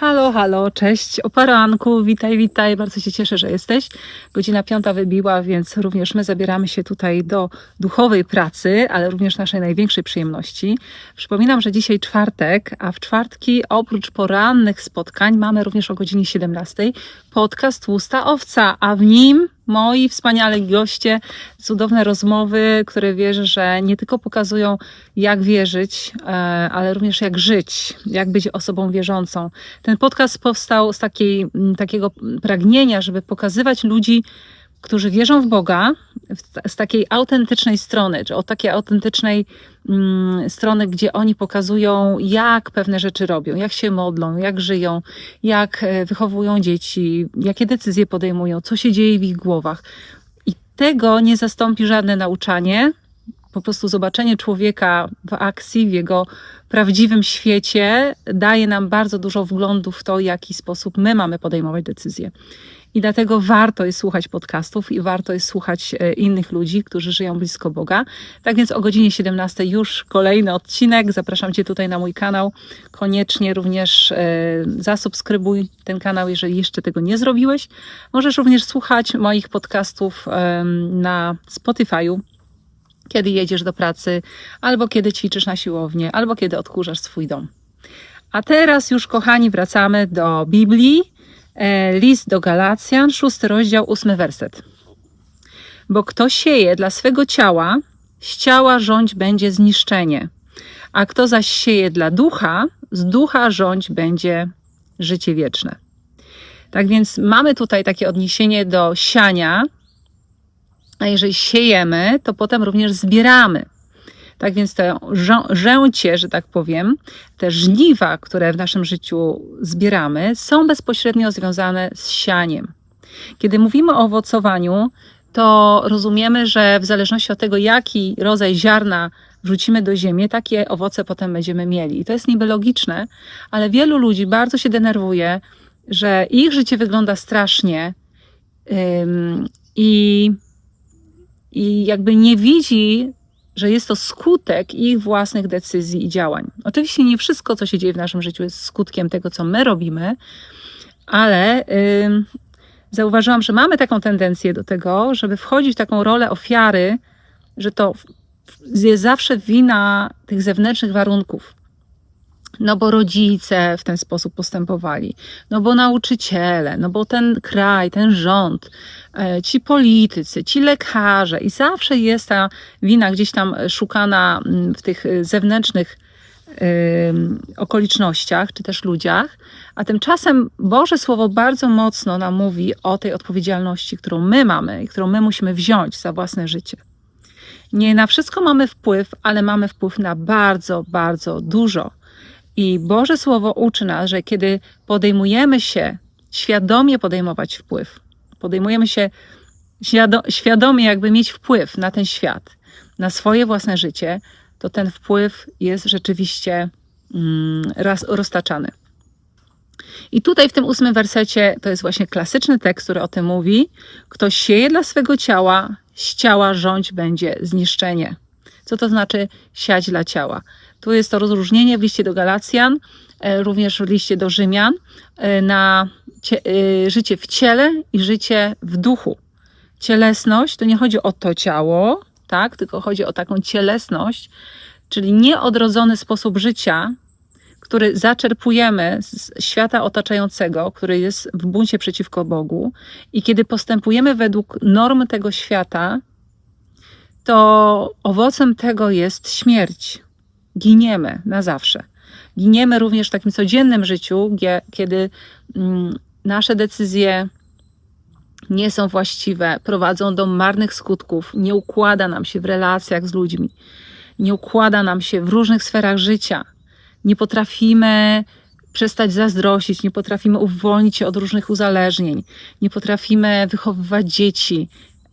Halo, halo, cześć, o poranku, witaj, witaj, bardzo się cieszę, że jesteś. Godzina piąta wybiła, więc również my zabieramy się tutaj do duchowej pracy, ale również naszej największej przyjemności. Przypominam, że dzisiaj czwartek, a w czwartki oprócz porannych spotkań mamy również o godzinie 17 podcast Tłusta Owca, a w nim moi wspaniali goście, cudowne rozmowy, które wierzę, że nie tylko pokazują, jak wierzyć, e, ale również jak żyć, jak być osobą wierzącą. Ten podcast powstał z takiej, takiego pragnienia, żeby pokazywać ludzi, którzy wierzą w Boga z takiej autentycznej strony, czy od takiej autentycznej mm, strony, gdzie oni pokazują, jak pewne rzeczy robią, jak się modlą, jak żyją, jak e, wychowują dzieci, jakie decyzje podejmują, co się dzieje w ich głowach. I tego nie zastąpi żadne nauczanie. Po prostu zobaczenie człowieka w akcji, w jego prawdziwym świecie, daje nam bardzo dużo wglądu w to, w jaki sposób my mamy podejmować decyzje. I dlatego warto jest słuchać podcastów i warto jest słuchać e, innych ludzi, którzy żyją blisko Boga. Tak więc o godzinie 17 już kolejny odcinek. Zapraszam Cię tutaj na mój kanał. Koniecznie również e, zasubskrybuj ten kanał, jeżeli jeszcze tego nie zrobiłeś. Możesz również słuchać moich podcastów na Spotify'u kiedy jedziesz do pracy, albo kiedy ćwiczysz na siłownię, albo kiedy odkurzasz swój dom. A teraz już, kochani, wracamy do Biblii. E, List do Galacjan, szósty rozdział, ósmy werset. Bo kto sieje dla swego ciała, z ciała rządź będzie zniszczenie, a kto zaś sieje dla ducha, z ducha rządź będzie życie wieczne. Tak więc mamy tutaj takie odniesienie do siania, a jeżeli siejemy, to potem również zbieramy. Tak więc te żą- rzęcie, że tak powiem, te żniwa, które w naszym życiu zbieramy, są bezpośrednio związane z sianiem. Kiedy mówimy o owocowaniu, to rozumiemy, że w zależności od tego, jaki rodzaj ziarna wrzucimy do ziemi, takie owoce potem będziemy mieli. I to jest niby logiczne, ale wielu ludzi bardzo się denerwuje, że ich życie wygląda strasznie i i jakby nie widzi, że jest to skutek ich własnych decyzji i działań. Oczywiście nie wszystko, co się dzieje w naszym życiu, jest skutkiem tego, co my robimy, ale zauważyłam, że mamy taką tendencję do tego, żeby wchodzić w taką rolę ofiary, że to jest zawsze wina tych zewnętrznych warunków. No bo rodzice w ten sposób postępowali, no bo nauczyciele, no bo ten kraj, ten rząd, e, ci politycy, ci lekarze i zawsze jest ta wina gdzieś tam szukana mm, w tych e, zewnętrznych ym, okolicznościach czy też ludziach, a tymczasem Boże Słowo bardzo mocno nam mówi o tej odpowiedzialności, którą my mamy i którą my musimy wziąć za własne życie. Nie na wszystko mamy wpływ, ale mamy wpływ na bardzo, bardzo dużo. I Boże Słowo uczy nas, że kiedy podejmujemy się świadomie podejmować wpływ, podejmujemy się świado- świadomie jakby mieć wpływ na ten świat, na swoje własne życie, to ten wpływ jest rzeczywiście mm, raz, roztaczany. I tutaj w tym ósmym wersecie to jest właśnie klasyczny tekst, który o tym mówi. Kto sieje dla swego ciała, z ciała rządź będzie zniszczenie. Co to znaczy siać dla ciała? Tu jest to rozróżnienie w liście do Galacjan, e, również w liście do Rzymian, e, na e, życie w ciele i życie w duchu. Cielesność to nie chodzi o to ciało, tak, tylko chodzi o taką cielesność, czyli nieodrodzony sposób życia, który zaczerpujemy z świata otaczającego, który jest w buncie przeciwko Bogu, i kiedy postępujemy według norm tego świata, to owocem tego jest śmierć. Giniemy na zawsze. Giniemy również w takim codziennym życiu, kiedy mm, nasze decyzje nie są właściwe, prowadzą do marnych skutków, nie układa nam się w relacjach z ludźmi, nie układa nam się w różnych sferach życia. Nie potrafimy przestać zazdrościć, nie potrafimy uwolnić się od różnych uzależnień, nie potrafimy wychowywać dzieci,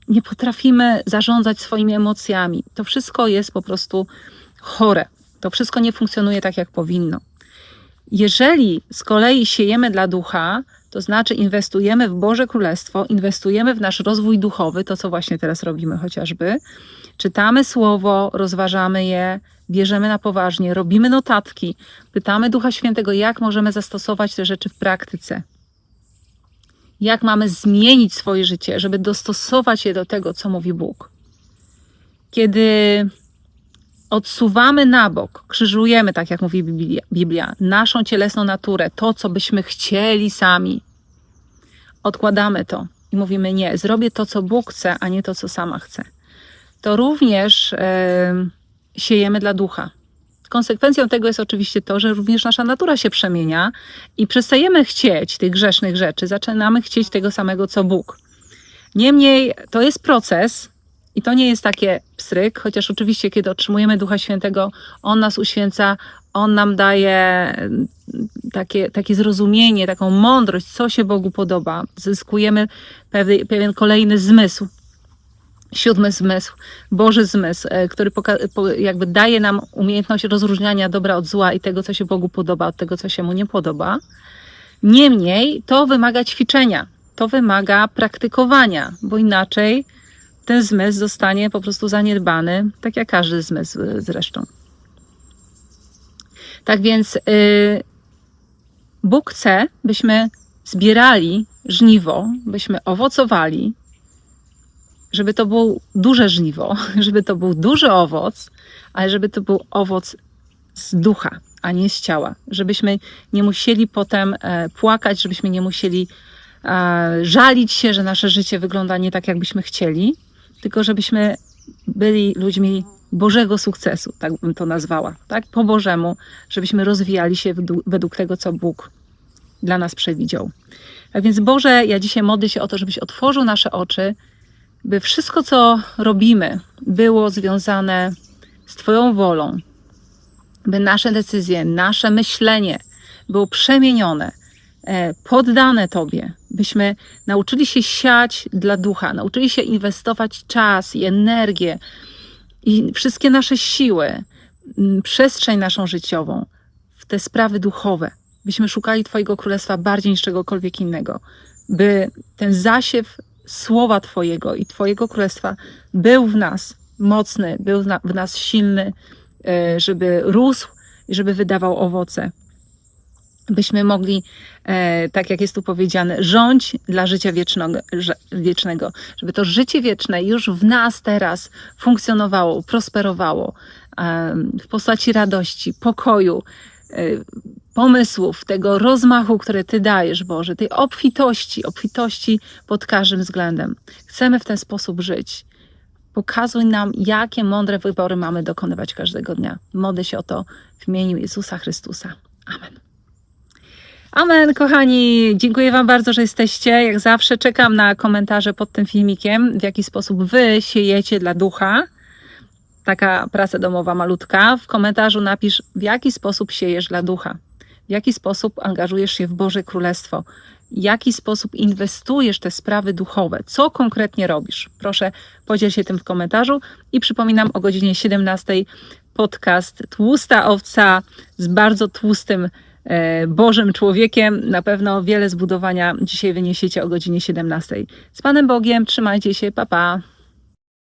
nie potrafimy zarządzać swoimi emocjami. To wszystko jest po prostu chore. To wszystko nie funkcjonuje tak, jak powinno. Jeżeli z kolei siejemy dla ducha, to znaczy inwestujemy w Boże Królestwo, inwestujemy w nasz rozwój duchowy, to co właśnie teraz robimy chociażby. Czytamy słowo, rozważamy je, bierzemy na poważnie, robimy notatki, pytamy Ducha Świętego, jak możemy zastosować te rzeczy w praktyce. Jak mamy zmienić swoje życie, żeby dostosować je do tego, co mówi Bóg. Kiedy odsuwamy na bok, krzyżujemy, tak jak mówi Biblia, Biblia, naszą cielesną naturę, to, co byśmy chcieli sami, odkładamy to i mówimy: Nie, zrobię to, co Bóg chce, a nie to, co sama chcę. To również e, siejemy dla ducha. Konsekwencją tego jest oczywiście to, że również nasza natura się przemienia i przestajemy chcieć tych grzesznych rzeczy, zaczynamy chcieć tego samego, co Bóg. Niemniej to jest proces, i to nie jest takie pstryk, chociaż oczywiście, kiedy otrzymujemy Ducha Świętego, On nas uświęca, On nam daje mm, takie, takie zrozumienie, taką mądrość, co się Bogu podoba. Zyskujemy pewien, pewien kolejny zmysł. Siódmy zmysł, Boży zmysł, e, który jakby daje nam umiejętność rozróżniania dobra od zła i tego, co się Bogu podoba, od tego, co się mu nie podoba. Niemniej to wymaga ćwiczenia, to wymaga praktykowania, bo inaczej ten zmysł zostanie po prostu zaniedbany, tak jak każdy zmysł y, zresztą. Tak więc y, Bóg chce, byśmy zbierali żniwo, byśmy owocowali, żeby to było duże żniwo, żeby to był duży owoc, ale żeby to był owoc z ducha, a nie z ciała. Żebyśmy nie musieli potem e, płakać, żebyśmy nie musieli e, żalić się, że nasze życie wygląda nie tak, jakbyśmy chcieli, tylko żebyśmy byli ludźmi Bożego sukcesu, tak bym to nazwała, tak? Po Bożemu, żebyśmy rozwijali się według tego, co Bóg dla nas przewidział. Tak więc Boże, ja dzisiaj modlę się o to, żebyś otworzył nasze oczy, by wszystko, co robimy, było związane z Twoją wolą, by nasze decyzje, nasze myślenie było przemienione, e, poddane Tobie, byśmy nauczyli się siać dla ducha, nauczyli się inwestować czas i energię i wszystkie nasze siły, przestrzeń naszą życiową w te sprawy duchowe, byśmy szukali Twojego królestwa bardziej niż czegokolwiek innego, by ten zasiew słowa Twojego i Twojego królestwa był w nas mocny, był w nas silny, e, żeby rósł i żeby wydawał owoce. Byśmy mogli, e, tak jak jest tu powiedziane, rządź dla życia wiecznego, wiecznego, żeby to życie wieczne już w nas teraz funkcjonowało, prosperowało em, w postaci radości, pokoju, e, pomysłów, tego rozmachu, który Ty dajesz, Boże, tej obfitości, obfitości pod każdym względem. Chcemy w ten sposób żyć. Pokazuj nam, jakie mądre wybory mamy dokonywać każdego dnia. Modlę się o to w imieniu Jezusa Chrystusa. Amen. Amen, kochani. Dziękuję Wam bardzo, że jesteście. Jak zawsze czekam na komentarze pod tym filmikiem, w jaki sposób Wy siejecie dla ducha. Taka praca domowa malutka. W komentarzu napisz, w jaki sposób siejesz dla ducha. W jaki sposób angażujesz się w Boże Królestwo. W jaki sposób inwestujesz te sprawy duchowe. Co konkretnie robisz? Proszę, podziel się tym w komentarzu. I przypominam o godzinie 17 podcast Tłusta Owca z bardzo tłustym Bożym człowiekiem. Na pewno wiele zbudowania dzisiaj wyniesiecie o godzinie 17. Z Panem Bogiem, trzymajcie się, pa pa.